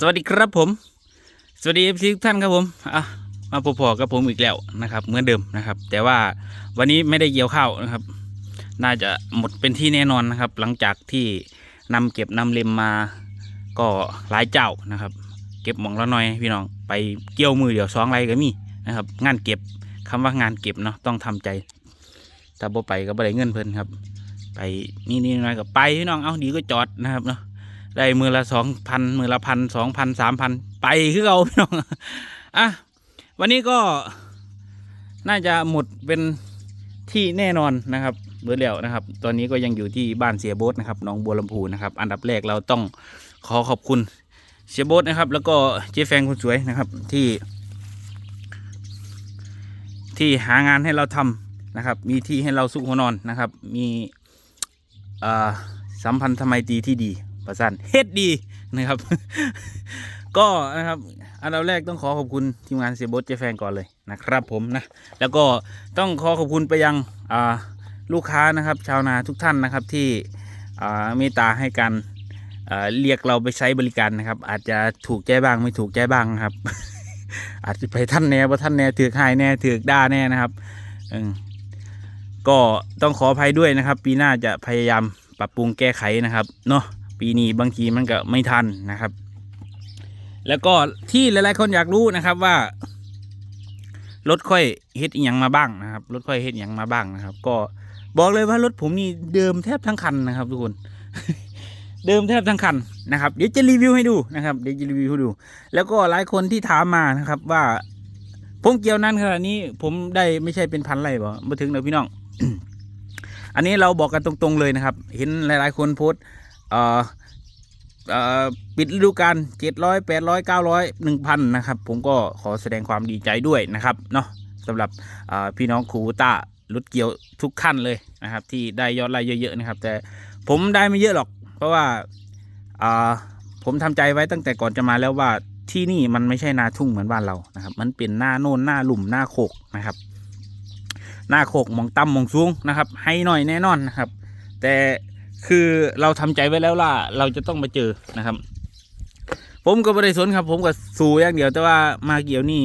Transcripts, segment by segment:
สวัสดีครับผม สวัสดีเอฟซีทุกท่านครับผมอะมาพบๆกับผมอีกแล้วนะครับ เหมือนเดิมนะครับ แต่ว่าวันนี้ไม่ได้เกี่ยวข้าวนะครับ น่าจะหมดเป็นที่แน่นอนนะครับ หลังจากที่นำเก็บนำเล็มมาก็หลายเจ้านะครับ เก็บหมองละน่อยพี่น้องไปเกี่ยวมือเดี๋ยวสองไรก็มีนะครับ งานเก็บคำว่างานเก็บเนาะต้องทำใจถ้าบ่ไปก็บ่ได้เงินเพิ่นครับ ไปนี่นี่น้อยก็ไปพี่น้องเอาดีก็จอดนะครับเนาะ ได้มือละสองพันมือละพันสองพันสามพันไปคือเอาพี่น้องอะวันนี้ก็น่าจะหมดเป็นที่แน่นอนนะครับเบอร์เดียวนะครับ ตอนนี้ก็ยังอยู่ที่บ้านเสียโบ๊ทนะครับหน้องบัวลำพูนะครับ อันดับแรกเราต้องขอขอบคุณเสียโบ๊ทนะครับ แล้วก็เจ๊แฟงคนสวยนะครับที่ ที่หางานให้เราทำนะครับ มีที่ให้เราสุขหัวนอนนะครับ มีอ่าสัมพันธไมตีที่ดี ประสันเฮ็ดดีนะครับ ก็นะครับอันดับแรกต้องขอขอบคุณทีมงานเสียบทเจแฟงก่อนเลยนะครับ ผมนะแล้วก็ต้องขอขอบคุณไปยังลูกค้านะครับ ชาวนาทุกท่านนะครับที่เมตตาให้การเรียกเราไปใช้บริการนะครับ อาจจะถูกใจบ้างไม่ถูกใจบ้างครับ อาจจะไปท่านแน่ว่าท่านแน่ถือกหายแน่ถือด่าแน่นะครับก็ต้องขออภัยด้วยนะครับ ปีหน้าจะพยายามปรับปรุงแก้ไขนะครับเนาะ ปีนี้บางทีมันก็ไม่ทันนะครับ แล้วก็ที่หลายๆคนอยากรู้นะครับว่ารถค่อยเฮ็ดอหยังมาบ้างนะครับรถค่อยเฮ็ดอหยังมาบ้างนะครับ ก็บอกเลยว่ารถผมนี่เดิมแทบทั้งคันนะครับ ทุกคนเดิมแทบทั้งคันนะครับเดี๋ยวจะรีวิวให้ดูนะครับเดี๋ยวจะรีวิวให้ดู แล้วก็หลายคนที่ถามมานะครับว่าผมเกี่ยวนั้นขนาดนี้ผมได้ไม่ใช่เป็นพันไรบ่มาถึงเลยพี่น้อง อันนี้เราบอกกันตรงๆเลยนะครับ เห็นหลายๆคนโพสต ปิดฤดูกาลเจ็ดร้อยแปดร้อยเก้าร้อยหนึ่งพันนะครับ ผมก็ขอแสดงความดีใจด้วยนะครับเนาะสำหรับพี่น้องคูต้ารถเกี่ยวทุกขั้นเลยนะครับ ที่ได้ยอดไลค์เยอะๆนะครับ แต่ผมได้ไม่เยอะหรอก เพราะว่าผมทำใจไว้ตั้งแต่ก่อนจะมาแล้วว่าที่นี่มันไม่ใช่นาทุ่งเหมือนบ้านเรานะครับ มันเป็นหน้าโน่นหน้าหลุมหน้าโคกนะครับ หน้าโคกมองต่ำมองสูงนะครับ ให้หน่อยแน่นอนนะครับ แต่ คือเราทำใจไว้แล้วล่ะเราจะต้องมาเจอนะครับ ผมก็ไม่ได้สนครับ ผมก็สู้อย่างเดียว แต่ว่ามาเกี่ยวนี่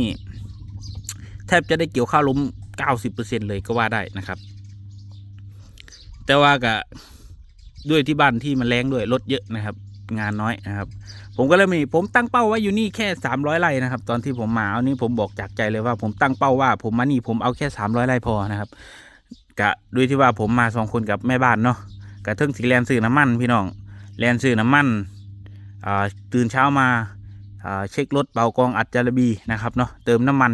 แทบจะได้เกี่ยวข้าวล้มเก้าสิบเปอร์เซ็นเลยก็ว่าได้นะครับ แต่ว่าก็ด้วยที่บ้านที่มันแรงด้วยรถเยอะนะครับ งานน้อยนะครับ ผมก็เลยมีผมตั้งเป้าไว้อยู่นี่แค่สามร้อยไร่นะครับ ตอนที่ผมมาเอานี่ผมบอกจากใจเลยว่า ผมตั้งเป้าว่า ผมมานี่ผมเอาแค่สามร้อยไร่พอนะครับกะด้วยที่ว่าผมมาสองคนกับแม่บ้านเนาะ กระเทิงสีแลนซื้อน้ำมันพี่น้องแลนซื้อน้ำมันอ่าตื่นเช้ามาอ่าเช็ครถเป่ากองอัดจารบีนะครับเนาะเติมน้ำมัน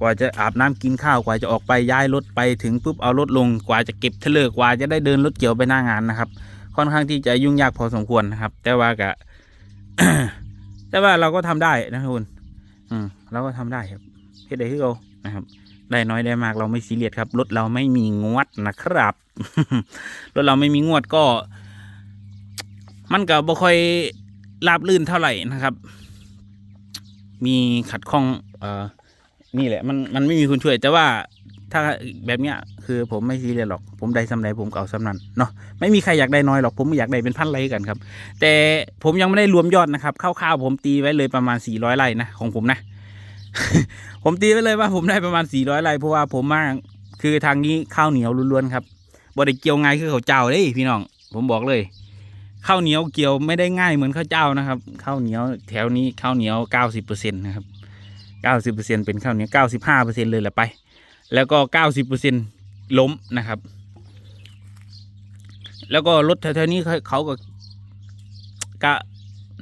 กว่าจะอาบน้ำกินข้าวกว่าจะออกไปย้ายรถไปถึงปุ๊บเอารถลงกว่าจะเก็บเทเลอร์กว่าจะได้เดินรถเกี่ยวไปหน้างานนะครับ ค่อนข้างที่จะยุ่งยากพอสมควรนะครับ แต่ว่ากะแต่ว่าเราก็ทำได้นะทุกคนอืมเราก็ทำได้ครับเฮ็ดได้ที่เรานะครับ ได้น้อยได้มากเราไม่ซีเรียสครับรถเราไม่มีงวดนะครับรถเราไม่มีงวดก็ มันก็บ่ค่อยราบลื่นเท่าไหร่นะครับ มีขัดข้องเอ่อนี่แหละ มันมันไม่มีคนช่วย แต่ว่าถ้าแบบเนี้ยคือผมไม่ซีเรียสหรอก ผมได้สำไรผมเก็เอาสำนันเนาะไม่มีใครอยากได้น้อยหรอกผมอยากได้เป็นพันไร่กันครับ แต่ผมยังไม่ได้รวมยอดนะครับคร่าวๆผมตีไว้เลยประมาณสี่ร้อยไร่นะของผมนะ ผมตีไว้เลยว่าผมได้ประมาณสี่ร้อยไร่เพราะว่าผมมาคือทางนี้ข้าวเหนียวล้วนๆครับบ่ได้เกี่ยวง่ายคือข้าวเจ้าเด้พี่น้อง ผมบอกเลยข้าวเหนียวเกี่ยวไม่ได้ง่ายเหมือนข้าวเจ้านะครับข้าวเหนียวแถวนี้ข้าวเหนียวเก้าสิบเปอร์เซ็นต์นะครับเก้าสิบเปอร์เซ็นต์เป็นข้าวเหนียวเก้าสิบห้าเปอร์เซ็นต์เลยแหละไป แล้วก็เก้าสิบเปอร์เซ็นต์ล้มนะครับ แล้วก็รถแถวๆนี้เขาเขาก็กะ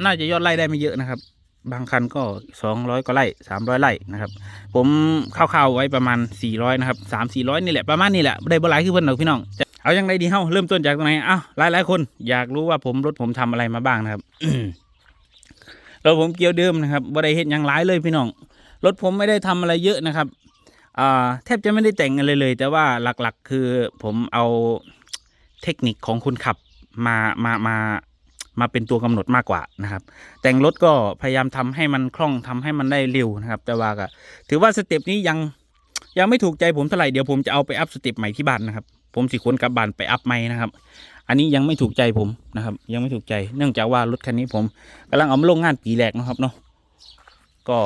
น่าจะยอดไล่ได้ไม่เยอะนะครับ บางคันก็สองร้อยก็ไล่สามร้อยไล่นะครับ ผมคร่าวๆไว้ประมาณสี่ร้อยนะครับสามสี่ร้อยนี่แหละประมาณนี้แหละได้บ่หลายคือเพิ่อนหรอกพี่น้องเอายังไงดีเฮ้าเริ่มต้นจากตรงไหนอ้าวหลายหลายคนอยากรู้ว่าผมรถผมทำอะไรมาบ้างนะครับรถผมเกียวเดิมนะครับบ่ได้เห็นย่างหลายเลยพี่น้องรถผมไม่ได้ทำอะไรเยอะนะครับอ่าแทบจะไม่ได้แต่งอะไรเลย แต่ว่าหลักๆ คือผมเอาเทคนิคของคนขับมามามา มาเป็นตัวกำหนดมากกว่านะครับ แต่งรถก็พยายามทำให้มันคล่องทำให้มันได้เร็วนะครับ แต่ว่าก็ถือว่าสเต็ปนี้ยังยังไม่ถูกใจผมเท่าไหร่เดี๋ยวผมจะเอาไปอัพสเต็ปใหม่ที่บ้านนะครับ ผมสิคนกลับบ้านไปอัพใหม่นะครับ อันนี้ยังไม่ถูกใจผมนะครับ ยังไม่ถูกใจเนื่องจากว่ารถคันนี้ผมกำลังเอามาลงงานปีแรกนะครับเนาะก็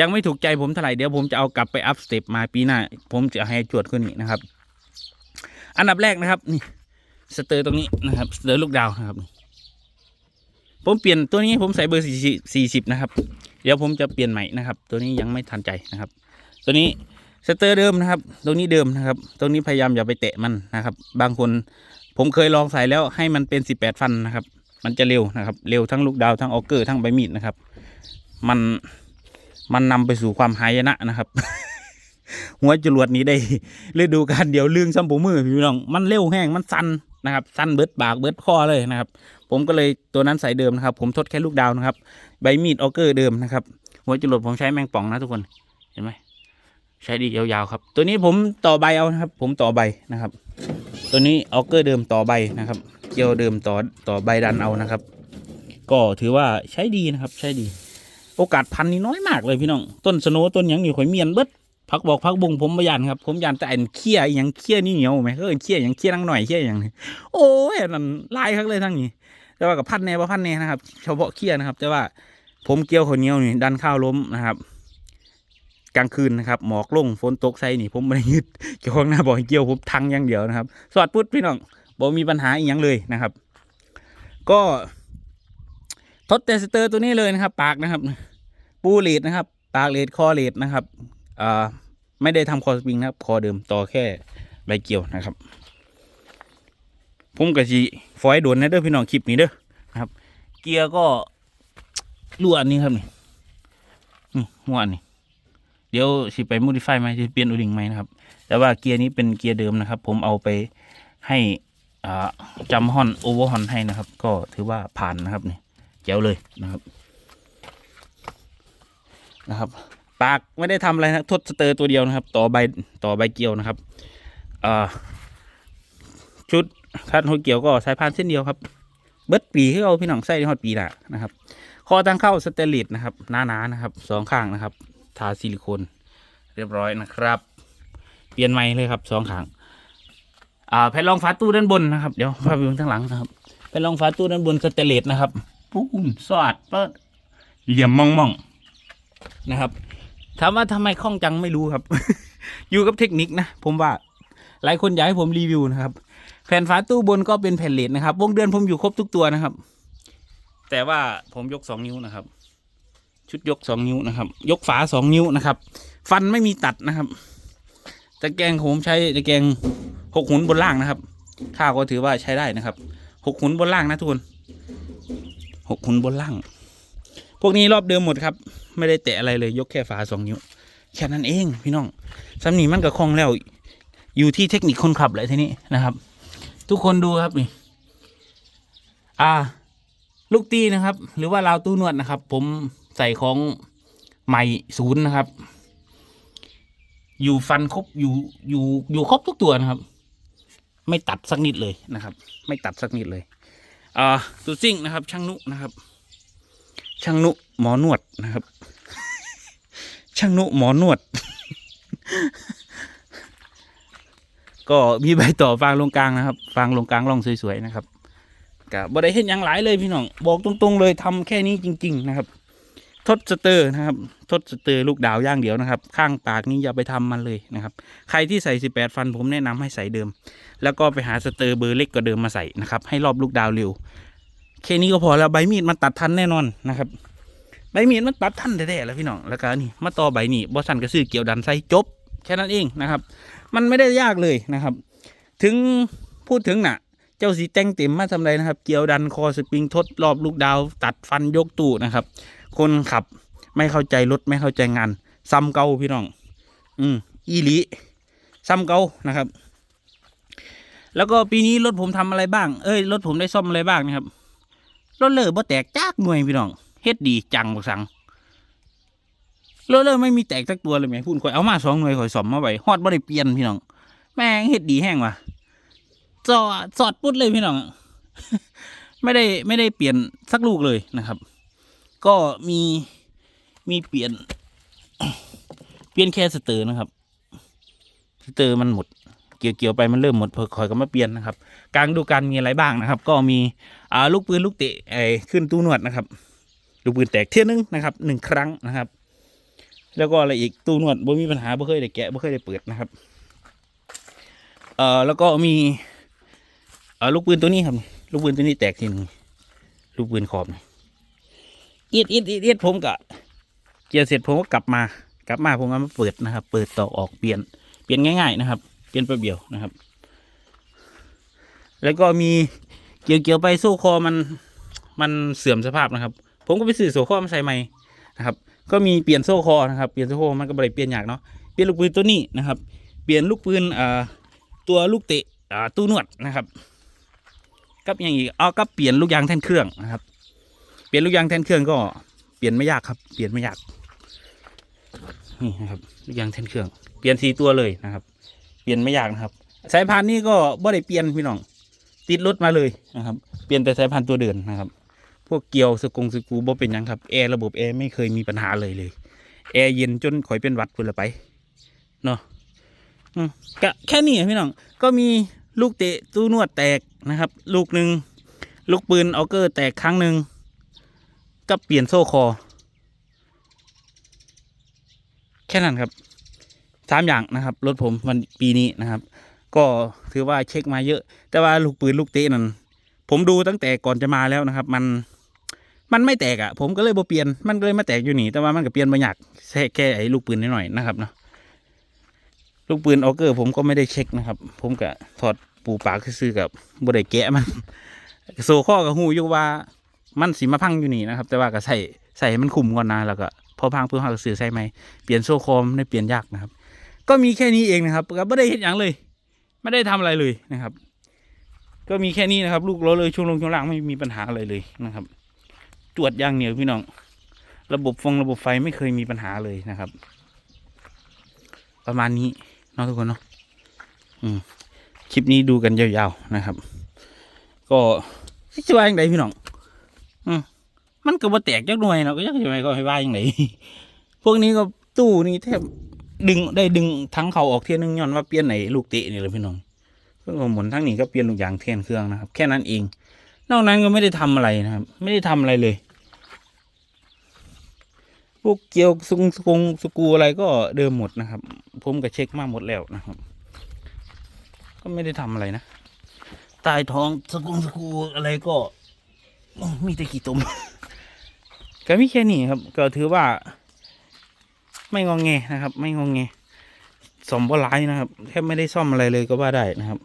ยังไม่ถูกใจผมเท่าไหร่เดี๋ยวผมจะเอากลับไปอัพสเต็ปมาปีหน้า ผมจะให้จวดขึ้นอีกนะครับ อันดับแรกนะครับนี่สเตอร์ตรงนี้นะครับสเตอร์ลูกดาวนะครับ ผมเปลี่ยนตัวนี้ผมใส่เบอร์สี่สิบนะครับ เดี๋ยวผมจะเปลี่ยนใหม่นะครับ ตัวนี้ยังไม่ทันใจนะครับ ตัวนี้สเตอร์เดิมนะครับ ตรงนี้เดิมนะครับ ตรงนี้พยายามอย่าไปแตะมันนะครับ บางคนผมเคยลองใส่แล้วให้มันเป็นสิบแปดฟันนะครับ มันจะเร็วนะครับ เร็วทั้งลูกดาวทั้งออกเกอร์ทั้งใบมีดนะครับ มันมันนำไปสู่ความหายนะนะครับ หัวจรวดนี้ได้ฤดูการเดียวเลื่องซ้ำปูมือพี่น้อง มันเร็วแห้งมันสั้นนะครับสั้นเบิดปากเบิดคอเลยนะครับ ผมก็เลยตัวนั้นใส่เดิมนะครับ ผมทดแค่ลูกดาวนะครับ ใบมีดออกเกอร์เดิมนะครับ หัวจรวดผมใช้แมงป่องนะทุกคน เห็นไหมใช้ดียาวๆครับ ตัวนี้ผมต่อใบเอานะครับ ผมต่อใบนะครับ ตัวนี้ออกเกอร์เดิมต่อใบนะครับ เกลียวเดิมต่อต่อใบดันเอานะครับ ก็ถือว่าใช้ดีนะครับ ใช้ดี โอกาสพันนี่น้อยมากเลยพี่น้อง ต้นสโนต้นยังนี่ข่อยเมียนเบิดพักบอกพักบุงผมประยันครับ ผมยันแต่อันเคี้ยอหยังเคี้ยนี่เหนียวไหมเออเคี้ยอหยังเคี้ยนังหน่อยเคี้ยอหยังนี่โอ้ยนนั่นลายครับเลยทั้งนี้ แต่ว่ากับพันแน่บ่าพันแน่นะครับเฉพาะเคี้ยนะครับ แต่ว่าผมเกี่ยวข้าวเหนียวนี่ดันข้าวล้มนะครับ กลางคืนนะครับหมอกลงฝนตกใส่นี่ผมไม่ได้ยึดเกี่ยวข้องหน้าบ่อยเกี่ยวผมทังอย่างเดียวนะครับ สวัสดีพุทธพี่น้องบ่มีปัญหาอีกอย่างเลยนะครับ ก็ทดเตสเตอร์ตัวนี้เลยนะครับ ปากนะครับ ปูเลดนะครับ ปากเลดคอเลดนะครับอ่าไม่ได้ทำคอสปริงนะครับ คอเดิมต่อแค่ใบเกี่ยวนะครับ ผมกับจีฟอยโดนนะเด้อพี่น้องคลิปนี้เด้อนะครับ เกียร์ก็รั่วอันนี้ครับนี่นี่หัวอันนี้เดี๋ยวสิไปมูดิฟายไหมจะเปลี่ยนอุลิงไหมนะครับ แต่ว่าเกียร์นี้เป็นเกียร์เดิมนะครับ ผมเอาไปให้จำฮอนโอเวอร์ฮอนให้นะครับ ก็ถือว่าผ่านนะครับนี่แจ๋วเลยนะครับนะครับ ปากไม่ได้ทำอะไรนะทดสเตอร์ตัวเดียวนะครับ ต่อใบต่อใบเกียวนะครับชุด คัดหัวเกี่ยวก็สายพานเส้นเดียวครับ เบิดปีให้เอาพี่น้องใส่ในฮอดปีละนะครับคอตั้งเข้าสเตนเลสนะครับหนาๆนะครับสองข้างนะครับ ทาซิลิโคนเรียบร้อยนะครับ เปลี่ยนใหม่เลยครับสองข้างอ่าแผ่นรองฝาตู้ด้านบนนะครับเดี๋ยวภาพวิวข้างหลังนะครับแผ่นรองฝาตู้ด้านบนสเตนเลสนะครับปุ้มสอดเปิดเหลี่ยมมองมองนะครับถามว่าทำไมคล่องจังไม่รู้ครับ อยู่กับเทคนิคนะผมว่าหลายคนอยากให้ผมรีวิวนะครับ แผ่นฝาตู้บนก็เป็นแผ่นเลดนะครับ วงเดือนผมอยู่ครบทุกตัวนะครับ แต่ว่าผมยกสองนิ้วนะครับ ชุดยกสองนิ้วนะครับ ยกฝาสองนิ้วนะครับ ฟันไม่มีตัดนะครับตะแกรงผมใช้ตะแกรงหกหุนบนล่างนะครับ ข้าวก็ถือว่าใช้ได้นะครับหกหุนบนล่างนะทุกคนหกหุนบนล่าง พวกนี้รอบเดิมหมดครับ ไม่ได้แตะอะไรเลยยกแค่ฝาสองนิ้วแค่นั้นเองพี่น้องสำนีมันก็คล่องแล้วอยู่ที่เทคนิคคนขับเลยทีนี้นะครับ ทุกคนดูครับนี่ อ่า ลูกตีนะครับ หรือว่าราวตู้นวดนะครับ ผมใส่ของใหม่ศูนย์นะครับ อยู่ฟันครบอยู่อยู่อยู่ครบทุกตัวนะครับ ไม่ตัดสักนิดเลยนะครับ ไม่ตัดสักนิดเลย อ่าตัวซิ่งนะครับ ช่างนุนะครับ ช่างนุหมอนวดนะครับ ช่างนุหมอนวด ก็มีใบต่อฟางลงกลางนะครับ ฟางลงกลางร่องสวยๆนะครับกับ่ได้เห็นอย่างหลายเลยพี่น้องบอกตรงๆเลยทำแค่นี้จริง ๆนะครับ ทดสเตอร์นะครับ ทดสเตอร์ลูกดาวย่างเดียวนะครับ ข้างปากนี้อย่าไปทำมันเลยนะครับ ใครที่ใส่ 18 ฟันผมแนะนำให้ใส่เดิม แล้วก็ไปหาสเตอร์เบอร์เล็กกว่าเดิมมาใส่นะครับ ให้รอบลูกดาวเร็วแค่นี้ก็พอแล้วใบมีดมันตัดทันแน่นอนนะครับใบมีดมันตัดทันแท้ๆแล้วพี่น้องแล้วก็นี่มาต่อใบนี่บอสันก็ซื้อเกี่ยวดันใส่จบแค่นั้นเองนะครับ มันไม่ได้ยากเลยนะครับ ถึงพูดถึงน่ะ เจ้าสีแตงเต็มมาทำไรนะครับ เกี่ยวดันคอสปริงทดรอบลูกดาว ตัดฟันยกตู้นะครับ คนขับไม่เข้าใจรถไม่เข้าใจงานซ้ำเกาพี่น้อง อืมอีหลีซ้ำเกานะครับ แล้วก็ปีนี้รถผมทำอะไรบ้าง เอ้ยรถผมได้ซ่อมอะไรบ้างนะครับรถเลอบ่แตกจากหน่วยพี่น้องเฮ็ดดีจังบักสัง รถเลอไม่มีแตกสักตัวเลยแหม่พูดข่อยเอามาสองหน่วยข่อยซ่อมมาไว้ฮอดบ่ได้เปลี่ยนพี่น้อง แม่งเฮ็ดดีแห้งว่ะจอสอดปุ๊ดเลยพี่น้องไม่ได้ไม่ได้เปลี่ยนสักลูกเลยนะครับ ก็มีมีเปลี่ยน เปลี่ยนแค่สเตอร์นะครับ สเตอร์มันหมด เกี่ยวเกี่ยวไปมันเริ่มหมดเพอคอยก็มาเปลี่ยนนะครับ กลางดูกาลมีอะไรบ้างนะครับ ก็มีอ่าลูกปืนลูกเตะไอ้ขึ้นตู้นวดนะครับ ลูกปืนแตกเที่ยนึงนะครับหนึ่งครั้งนะครับ แล้วก็อะไรอีกตู้นวดบ่มีปัญหาบ่เคยได้แกะบ่เคยได้เปิดนะครับ เอ่อแล้วก็มีเอ่อลูกปืนตัวนี้ครับ ลูกปืนตัวนี้แตกทีหนึงลูกปืนขอบนี่อีดอีดอีดอีดผมกะเกียร์เสร็จผมก็กลับมา กลับมาผมเอามาเปิดนะครับ เปิดต่อออกเปลี่ยนเปลี่ยนง่าย ๆ นะครับ เปลี่ยนแป๊บเดียวนะครับ แล้วก็มีเกี่ยวเกี่ยวไปโซ่คอมันมันเสื่อมสภาพนะครับ ผมก็ไปซื้อโซ่คอมาใส่ใหม่นะครับ ก็มีเปลี่ยนโซ่คอนะครับเปลี่ยนโซ่คอมันก็บริเปลี่ยนยากเนาะเปลี่ยนลูกปืนตัวนี้นะครับ เปลี่ยนลูกปืนอ่าตัวลูกเตะอ่าตู้นวดนะครับกับอย่างอีกเอาก็เปลี่ยนลูกยางแท่นเครื่องนะครับ เปลี่ยนลูกยางแท่นเครื่องก็เปลี่ยนไม่ยากครับ เปลี่ยนไม่ยากนี่นะครับลูกยางแท่นเครื่อง เปลี่ยนสีตัวเลยนะครับ เปลี่ยนไม่ยากนะครับ สายพานนี้ก็บ่ได้เปลี่ยนพี่น้องติดรถมาเลยนะครับ เปลี่ยนแต่สายพานตัวเดินนะครับ พวกเกียวสกงสกรูบ่เป็นยังครับ แอร์ระบบแอร์ไม่เคยมีปัญหาเลยเลย แอร์เย็นจนข่อยเป็นวัดพุ่นละไป เนาะก็แค่นี้พี่น้อง ก็มีลูกเตะตู้นวดแตกนะครับ ลูกหนึ่งลูกปืนเอาเกอร์แตกครั้งหนึ่งก็เปลี่ยนโซ่คอ แค่นั้นครับสามอย่างนะครับรถผมวันปีนี้นะครับ ก็ถือว่าเช็คมาเยอะ แต่ว่าลูกปืนลูกเตะนั้นผมดูตั้งแต่ก่อนจะมาแล้วนะครับ มัน มันไม่แตกอะ่ะ ผมก็เลยบ่เปลี่ยนมันก็เลยมาแตกอยู่นี่แต่ว่ามันก็เปลี่ยนมาอยากแค่แค่ไอ้ลูกปืนนิดหน่อยนะครับเนาะลูกปืนออเกอร์ ผมก็ไม่ได้เช็คนะครับ ผมก็ถอดปูปากซื้อกับบไดแกะมันโซข้อกับหูอยู่ว่ามันสีมาพังอยู่นี่นะครับ แต่ว่าก็ใส่ใส่ให้มันคุมก่อนนะแล้วก็พอพังเพื่อหาซื้อใส่ไหมเปลี่ยนโซ่คอมได้เปลี่ยนยากนะครับ ก็มีแค่นี้เองนะครับก็ไม่ได้เห็นอย่างเลย ไม่ได้ทำอะไรเลยนะครับ ก็มีแค่นี้นะครับ ลูกเราเลยช่วงลงช่วงล่างไม่มีปัญหาอะไรเลยนะครับ จวดอย่างเหนียวพี่น้อง ระบบฟงระบบไฟไม่เคยมีปัญหาเลยนะครับ ประมาณนี้เนาะทุกคนเนาะอืมคลิปนี้ดูกันยาวๆนะครับ ก็จะว่าอย่างไรพี่น้องอืมมันก็บ่แตกจักหน่วยเนาะก็ยังจะไงก็ให้ว่าอย่างไรพวกนี้ก็ตู้นี่แทบดึงได้ดึงทั้งเขาออกเทียนนึงย้อนว่าเปลี่ยนไหนลูกเตะนี่เลยพี่น้องเพื่อนหมุนทั้งนี้ก็เปลี่ยนลูกยางเทียนเครื่องนะครับ แค่นั้นเอง นอกนั้นก็ไม่ได้ทำอะไรนะครับ ไม่ได้ทำอะไรเลย พวกเกี่ยวสุงสกุงสกูอะไรก็เดิมหมดนะครับ ผมก็เช็คมาหมดแล้วนะครับ ก็ไม่ได้ทำอะไรนะใต้ท้องสกุงสกูอะไรก็มีแต่ขี้ตมก็มีแค่นี้ครับ ก็ถือว่า ไม่งองแงนะครับ ไม่งองแงสมบ่ร้ายนะครับแทบไม่ได้ซ่อมอะไรเลยก็ว่าได้นะครับ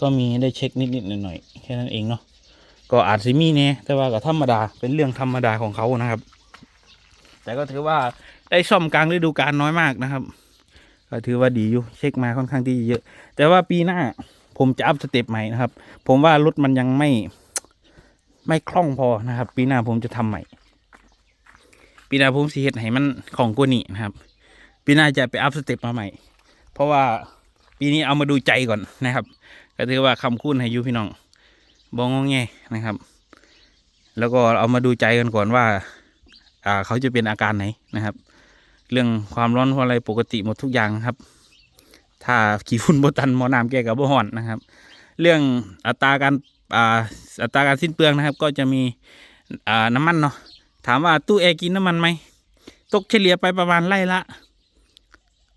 ก็มีได้เช็คนิดๆหน่อยๆแค่นั้นเองเนาะก็อาจสิมีเนี่ยแต่ว่าก็ธรรมดาเป็นเรื่องธรรมดาของเขานะครับ แต่ก็ถือว่าได้ซ่อมกลางฤดูกาลน้อยมากนะครับ ก็ถือว่าดีอยู่เช็คมาค่อนข้างที่เยอะ แต่ว่าปีหน้าผมจะอัพสเต็ปใหม่นะครับ ผมว่ารถมันยังไม่ไม่คล่องพอนะครับ ปีหน้าผมจะทำใหม่ ปีหน้าผมสีเฮ็ดให้มันของกว่านี้นะครับ ปีหน้าจะไปอัพสเต็ปมาใหม่ เพราะว่าปีนี้เอามาดูใจก่อนนะครับ ก็ถือว่าคำคุ้นให้ยูพี่น้องบองงแงนะครับ แล้วก็เอามาดูใจกันก่อนว่า อ่าเขาจะเป็นอาการไหนนะครับ เรื่องความร้อนควาอะไรปกติหมดทุกอย่างครับ ถ้าขี้ฝุ่นบตันมอน้ำแกกับบ่หอนนะครับ เรื่องอัตราการอ่าอัตราการสิ้นเปลืองนะครับ ก็จะมีอ่าน้ำมันเนาะถามว่าตู้แอร์กินน้ำมันไหมตกเฉลี่ยไปประมาณไร่ละ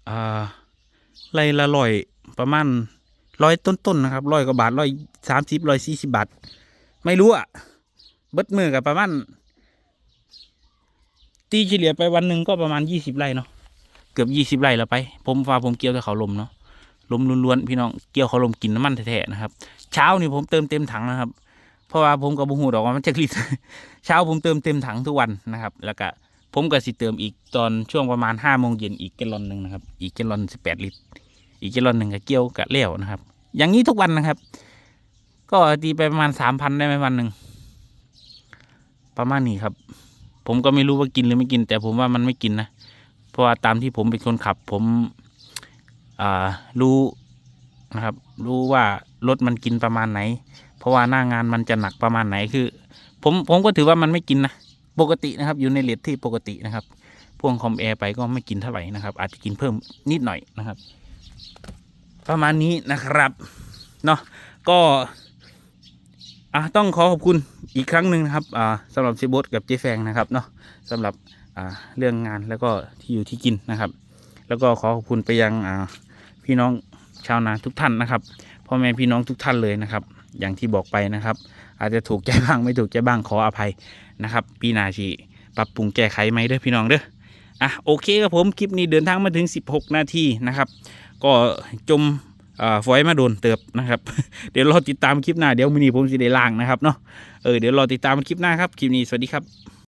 อ่าไร่ละร้อยประมาณ ร้อยต้นๆนะครับร้อยกว่าบาทร้อยสามสิบร้อยสี่สิบบาท ไม่รู้อะเบิดมือกับประมาณตีเฉลี่ยไปวันหนึ่งก็ประมาณยี่สิบไร่เนาะเกือบยี่สิบไร่แล้วไป ผมฟ้าผมเกี่ยวแต่เขาลมเนาะลมล้วนๆพี่น้องเกี่ยวเขาลมกินน้ำมันแท้ๆนะครับ เช้านี่ผมเติมเต็มถังนะครับ เพราะว่าผมกับบุหูดอกว่ามันจะลิตรเช้าผมเติมเต็มถังทุกวันนะครับ แล้วก็ผมก็สิเติมอีกตอนช่วงประมาณห้าโมงเย็นอีกแกลลอนหนึ่งนะครับ อีกแกลลอนสิบแปดลิตร อีกแกลลอนหนึ่งก็เกี่ยวกับเลี้ยวนะครับ อย่างนี้ทุกวันนะครับ ก็ตีไปประมาณสามพันได้ไหมวันหนึ่งประมาณนี้ครับ ผมก็ไม่รู้ว่ากินหรือไม่กิน แต่ผมว่ามันไม่กินนะเพราะว่าตามที่ผมเป็นคนขับ ผมรู้นะครับ รู้ว่ารถมันกินประมาณไหน เพราะว่าหน้างานมันจะหนักประมาณไหนคือ ผมผมก็ถือว่ามันไม่กินนะปกตินะครับ อยู่ในเลทที่ปกตินะครับพ่วงคอมแอร์ไปก็ไม่กินเท่าไหร่นะครับ อาจจะกินเพิ่มนิดหน่อยนะครับ ประมาณนี้นะครับเนาะก็อะต้องขอขอบคุณอีกครั้งหนึ่งนะครับอ่าสำหรับเชฟบทกับเจแฟงนะครับเนาะสำหรับอ่าเรื่องงานแล้วก็ที่อยู่ที่กินนะครับ แล้วก็ขอขอบคุณไปยังอ่าพี่น้องชาวนาทุกท่านนะครับพ่อแม่พี่น้องทุกท่านเลยนะครับ อย่างที่บอกไปนะครับ อาจจะถูกใจบ้างไม่ถูกใจบ้างขออภัยนะครับ ปีหนาชีปรับปรุงแก้ไขไหมเด้อพี่น้องเด้ออะโอเคครับผมคลิปนี้เดินทางมาถึง 16 นาทีนะครับ ก็จมฝอยมาโดนเติบนะครับ เดี๋ยวรอติดตามคลิปหน้าเดี๋ยวมินีผมสิได้ล่างนะครับเนาะเออเดี๋ยวรอติดตามคลิปหน้าครับคลิปนี้สวัสดีครับ